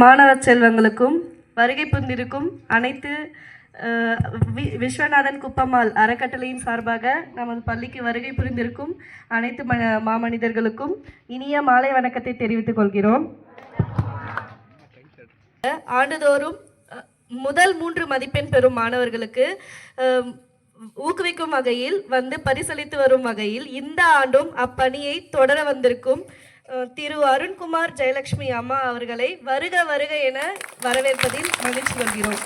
மாணவ செல்வங்களுக்கும் வருகை புரிந்திருக்கும் அனைத்து வி- விஸ்வநாதன் குப்பம்மாள் அறக்கட்டளையின் சார்பாக நமது பள்ளிக்கு வருகை புரிந்திருக்கும் அனைத்து ம மாமனிதர்களுக்கும் இனிய மாலை வணக்கத்தை தெரிவித்துக் கொள்கிறோம். ஆண்டுதோறும் முதல் மூன்று மதிப்பெண் பெறும் மாணவர்களுக்கு ஊக்குவிக்கும் வகையில் வந்து பரிசளித்து வரும் வகையில் இந்த ஆண்டும் அப்பணியை தொடர வந்திருக்கும் திரு அருண்குமார் ஜெயலட்சுமி அம்மா அவர்களை வருக வருக என வரவேற்பதில் மகிழ்ச்சி கொள்கிறோம்.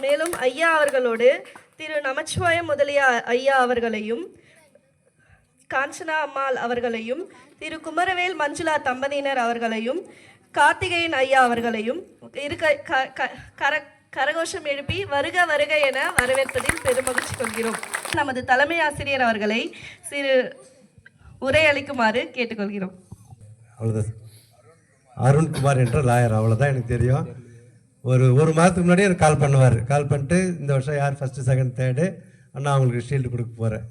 மேலும் ஐயா அவர்களோடு திரு நமச்சிவாயம் முதலிய ஐயா அவர்களையும் காஞ்சனா அம்மாள் அவர்களையும் திரு குமரவேல் மஞ்சுளா தம்பதியினர் அவர்களையும் கார்த்திகேயன் ஐயா அவர்களையும் இருக்க க- க- கர கரகோஷம் எழுப்பி வருக வருக என வரவேற்பதில் பெருமகிழ்ச்சி கொள்கிறோம். நமது தலைமை ஆசிரியர் அவர்களை சிறு உரை அளிக்குமாறு கேட்டுக்கொள்கிறோம். அவ்வளோதான் அருண்குமார் என்ற லாயர் அவ்வளோதான் எனக்கு தெரியும். ஒரு ஒரு மாதத்துக்கு முன்னாடி எனக்கு கால் பண்ணுவார். கால் பண்ணிட்டு இந்த வருஷம் யார் ஃபஸ்ட்டு செகண்ட் தேர்டு அண்ணா அவங்களுக்கு ஷீல்டு கொடுக்க போகிறேன்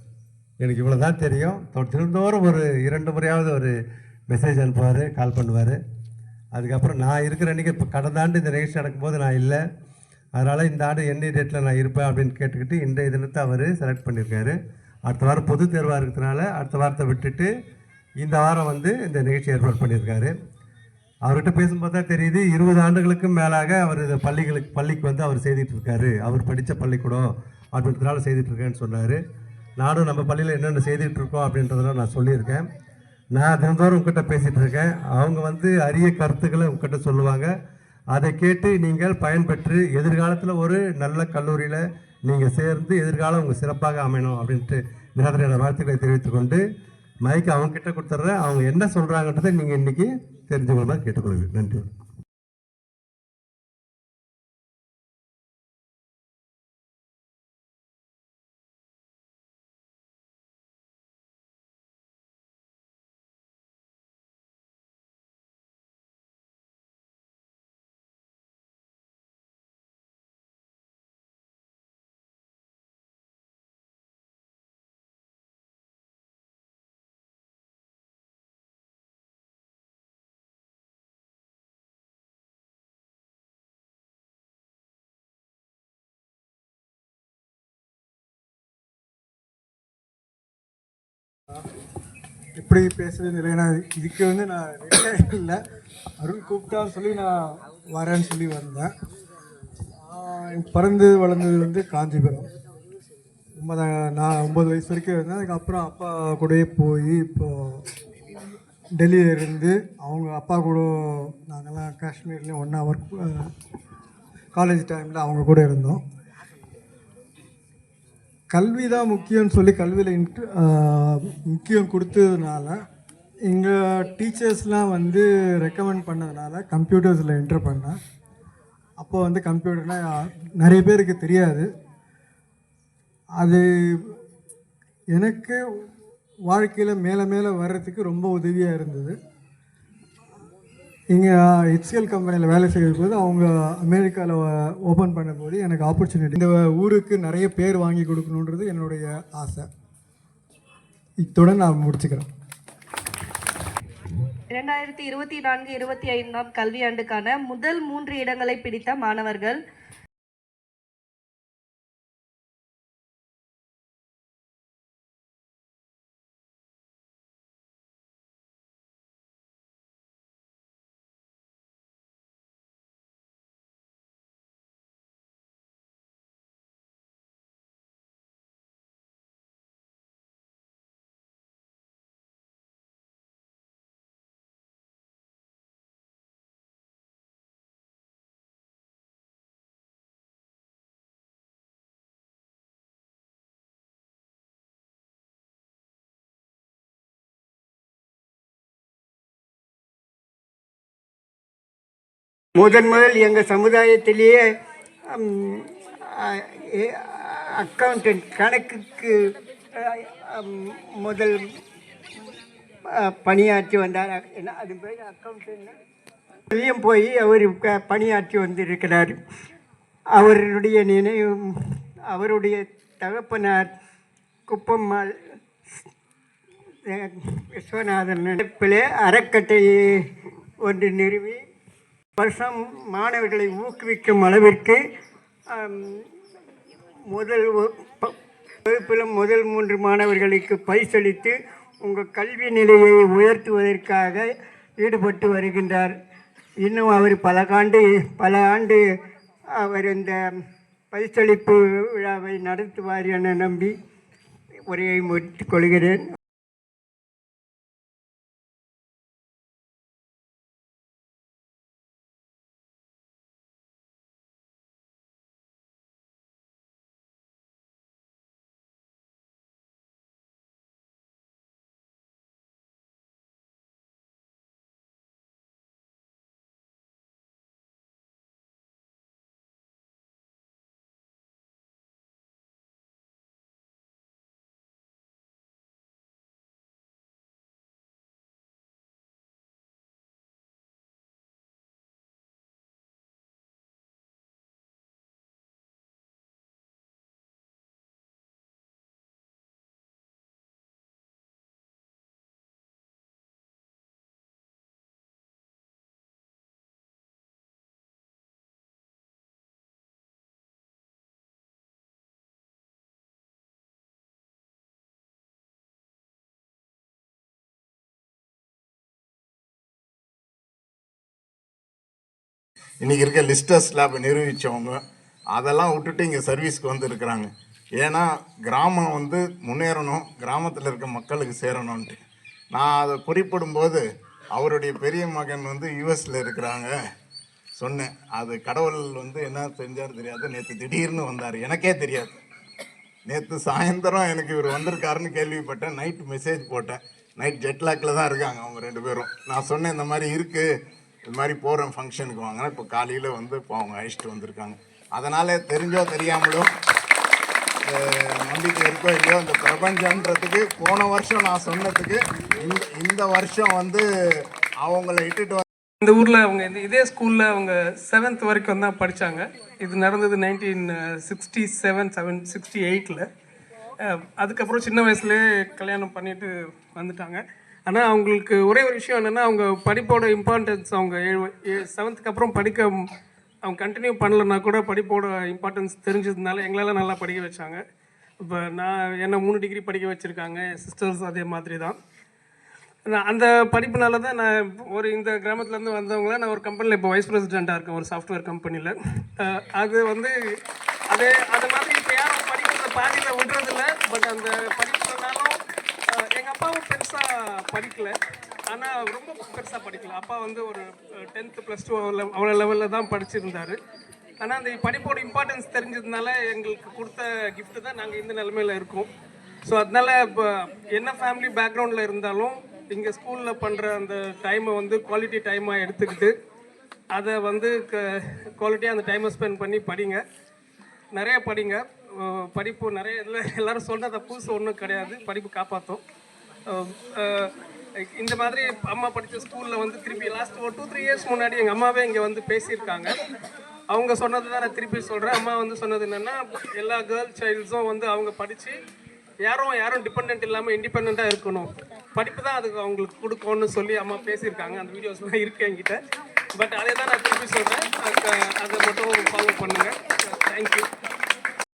எனக்கு இவ்வளோ தான் தெரியும். தொ- ஒரு இரண்டு முறையாவது ஒரு மெசேஜ் அனுப்புவார் கால் பண்ணுவார். அதுக்கப்புறம் நான் இருக்கிற அன்றைக்கி இப்போ கடந்த ஆண்டு இந்த நிகழ்ச்சி நடக்கும்போது நான் இல்லை. அதனால் இந்த ஆண்டு என்ன டேட்டில் நான் இருப்பேன் அப்படின்னு கேட்டுக்கிட்டு இன்றைய தினத்தை அவர் செலக்ட் பண்ணியிருக்காரு. அடுத்த வாரம் பொது தேர்வாக இருக்கிறதுனால அடுத்த வாரத்தை விட்டுட்டு இந்த வாரம் வந்து இந்த நிகழ்ச்சி ஏற்பாடு பண்ணியிருக்காரு. அவர்கிட்ட பேசும்போது தான் தெரியுது இருபது ஆண்டுகளுக்கும் மேலாக அவர் இந்த பள்ளிகளுக்கு பள்ளிக்கு வந்து அவர் செய்துட்டு அவர் படித்த பள்ளிக்கூடம் அப்படின்றதுனால செய்துட்டு இருக்கேன்னு சொன்னார். நானும் நம்ம பள்ளியில் என்னென்ன செய்துட்ருக்கோம் அப்படின்றதெல்லாம் நான் சொல்லியிருக்கேன். நான் தினந்தோறும் உங்ககிட்ட பேசிகிட்டு இருக்கேன் அவங்க வந்து அரிய கருத்துக்களை உங்ககிட்ட சொல்லுவாங்க. அதை கேட்டு நீங்கள் பயன்பெற்று எதிர்காலத்தில் ஒரு நல்ல கல்லூரியில் நீங்கள் சேர்ந்து எதிர்காலம் உங்கள் சிறப்பாக அமையணும் அப்படின்ட்டு நிராதரையான வாழ்த்துக்களை தெரிவித்துக்கொண்டு மைக் அவங்க கிட்ட கொடுத்துட்றேன் அவங்க என்ன சொல்கிறாங்கன்றதை நீங்கள் இன்றைக்கி தெரிஞ்சுக்கொள்ள கேட்டுக்கொள்கிறேன். நன்றி. எப்படி பேசுறதுன்னு இல்லை ஏன்னா இதுக்கு வந்து நான் ரெடியாக இல்லை. அருள் கூப்பிட்டான்னு சொல்லி நான் வரேன்னு சொல்லி வந்தேன். பிறந்து வளர்ந்தது வந்து காஞ்சிபுரம். ஒன்பது நான் ஒம்பது வயசு வரைக்கும் இருந்தேன். அதுக்கப்புறம் அப்பா கூடயே போய் இப்போது டெல்லியில் இருந்து அவங்க அப்பா கூட நாங்கள்லாம் காஷ்மீர்லேயும் ஒன்றா ஒர்க் காலேஜ் டைமில் அவங்க கூட இருந்தோம். கல்வி தான் முக்கியம்னு சொல்லி கல்வியில் இன்ட்ரு முக்கியம் கொடுத்ததுனால எங்கள் டீச்சர்ஸ்லாம் வந்து ரெக்கமெண்ட் பண்ணதுனால கம்ப்யூட்டர்ஸில் என்ட்ரு பண்ணேன். அப்போ வந்து கம்ப்யூட்டர்னால் நிறைய பேருக்கு தெரியாது. அது எனக்கு வாழ்க்கையில் மேலே மேலே வர்றதுக்கு ரொம்ப உதவியாக இருந்தது. இங்கே ஹெச்எல் கம்பெனியில் வேலை செய்யும்போது அவங்க அமெரிக்காவில் ஓப்பன் பண்ணும்போது எனக்கு ஆப்பர்ச்சுனிட்டி இந்த ஊருக்கு நிறைய பேர் வாங்கி கொடுக்கணுன்றது என்னுடைய ஆசை. இத்துடன் நான் முடிச்சுக்கிறேன். இரண்டாயிரத்தி இருபத்தி நான்கு இருபத்தி ஐந்தாம் கல்வியாண்டுக்கான முதல் மூன்று இடங்களை பிடித்த மாணவர்கள் முதன் முதல் எங்கள் சமுதாயத்திலேயே அக்கௌண்டன்ட் கணக்குக்கு முதல் பணியாற்றி வந்தார். ஏன்னா அது பேர் அக்கௌண்டன்ட் போய் அவர் பணியாற்றி வந்திருக்கிறார். அவருடைய நினைவு அவருடைய தகப்பனார் குப்பம்மாள் விஸ்வநாதன் நினைப்பிலே அறக்கட்டை ஒன்று நிறுவி வருஷம் மாணவர்களை ஊக்குவிக்கும் அளவிற்கு முதல் வகுப்பிலும் முதல் மூன்று மாணவர்களுக்கு பரிசளித்து உங்கள் கல்வி நிலையை உயர்த்துவதற்காக ஈடுபட்டு வருகின்றார். இன்னும் அவர் பல ஆண்டு பல ஆண்டு அவர் இந்த பரிசளிப்பு விழாவை நடத்துவார் என நம்பி உரையை முடித்துக் கொள்கிறேன். இன்றைக்கி இருக்க லிஸ்டர்ஸ் லேப் நிரூபித்தவங்க அதெல்லாம் விட்டுட்டு இங்கே சர்வீஸ்க்கு வந்து இருக்கிறாங்க ஏன்னா கிராமம் வந்து முன்னேறணும் கிராமத்தில் இருக்க மக்களுக்கு சேரணும்ன்ட்டு. நான் அதை குறிப்பிடும்போது அவருடைய பெரிய மகன் வந்து யூஎஸில் இருக்கிறாங்க. சொன்னேன் அது கடவுள் வந்து என்ன செஞ்சார் தெரியாது. நேற்று திடீர்னு வந்தார். எனக்கே தெரியாது. நேற்று சாயந்தரம் எனக்கு இவர் வந்திருக்காருன்னு கேள்விப்பட்டேன். நைட் மெசேஜ் போட்டேன். நைட் ஜெட்லாக்கில் தான் இருக்காங்க அவங்க ரெண்டு பேரும். நான் சொன்னேன் இந்த மாதிரி இருக்குது இது மாதிரி போகிற ஃபங்க்ஷனுக்கு வாங்கினா இப்போ காலையில் வந்து இப்போ அவங்க அழைச்சிட்டு வந்திருக்காங்க. அதனால் தெரிஞ்சோ தெரியாமலோ நம்பிக்கை இருக்கோ இல்லையோ இந்த பிரபஞ்சன்றதுக்கு போன வருஷம் நான் சொன்னதுக்கு இந்த இந்த வருஷம் வந்து அவங்கள இட்டுட்டு இந்த ஊரில் அவங்க இந்த இதே ஸ்கூலில் அவங்க செவன்த் வரைக்கும் தான் படித்தாங்க இது நடந்தது nineteen sixty seven seven sixty எயிட்டில் அதுக்கப்புறம் சின்ன வயசுலேயே கல்யாணம் பண்ணிட்டு வந்துட்டாங்க. ஆனால் அவங்களுக்கு ஒரே ஒரு விஷயம் என்னென்னா அவங்க படிப்போட இம்பார்ட்டன்ஸ் அவங்க ஏழு செவன்த்துக்கு அப்புறம் படிக்க அவங்க கண்டினியூ பண்ணலன்னா கூட படிப்போட இம்பார்ட்டன்ஸ் தெரிஞ்சதுனால எங்களால் நல்லா படிக்க வச்சாங்க. இப்போ நான் என்ன மூணு டிகிரி படிக்க வச்சுருக்காங்க என் சிஸ்டர்ஸ் அதே மாதிரி தான். நான் அந்த படிப்புனால தான் நான் ஒரு இந்த கிராமத்துலேருந்து வந்தவங்கள நான் ஒரு கம்பெனியில் இப்போ வைஸ் பிரசிடெண்ட்டாக இருக்கேன் ஒரு சாஃப்ட்வேர் கம்பெனியில் அது வந்து அதே அது மாதிரி இப்போ யாரும் படிக்கிறத பாதியில் விடுறதில்ல பட் அந்த படிப்பு பெருசாக படிக்கல. ஆனால் ரொம்ப பெருசாக படிக்கல. அப்பா வந்து ஒரு டென்த்து ப்ளஸ் டூ அவ்வளோ லெவலில் தான் படிச்சிருந்தார். ஆனால் அந்த படிப்போட இம்பார்ட்டன்ஸ் தெரிஞ்சதுனால எங்களுக்கு கொடுத்த கிஃப்ட்டு தான் நாங்கள் இந்த நிலமையில இருக்கோம். ஸோ அதனால இப்போ என்ன ஃபேமிலி பேக்ரவுண்டில் இருந்தாலும் இங்கே ஸ்கூலில் பண்ணுற அந்த டைமை வந்து குவாலிட்டி டைமாக எடுத்துக்கிட்டு அதை வந்து க குவாலிட்டியாக அந்த டைமை ஸ்பெண்ட் பண்ணி படிங்க. நிறைய படிங்க. படிப்பு நிறைய இதில் எல்லாரும் சொன்னதை புதுசு ஒன்றும் கிடையாது. படிப்பு காப்பாற்றும் இந்த மாதிரி அம்மா படித்த ஸ்கூலில் வந்து திருப்பி லாஸ்ட் ஒரு டூ த்ரீ இயர்ஸ் முன்னாடி எங்கள் அம்மாவே இங்கே வந்து பேசியிருக்காங்க. அவங்க சொன்னது தான் நான் திருப்பி சொல்கிறேன் அம்மா வந்து சொன்னது என்னென்னா எல்லா கேர்ள் சைல்ட்ஸும் வந்து அவங்க படித்து யாரும் யாரும் டிபெண்ட் இல்லாமல் இண்டிபெண்ட்டாக இருக்கணும். படிப்பு தான் அதுக்கு அவங்களுக்கு கொடுக்கணும்னு சொல்லி அம்மா பேசியிருக்காங்க. அந்த வீடியோஸ்லாம் இருக்கு என்கிட்ட. பட் அதே தான் நான் திருப்பி சொல்கிறேன் அதை மட்டும் ஃபாலோ பண்ணுங்கள் தேங்க்யூ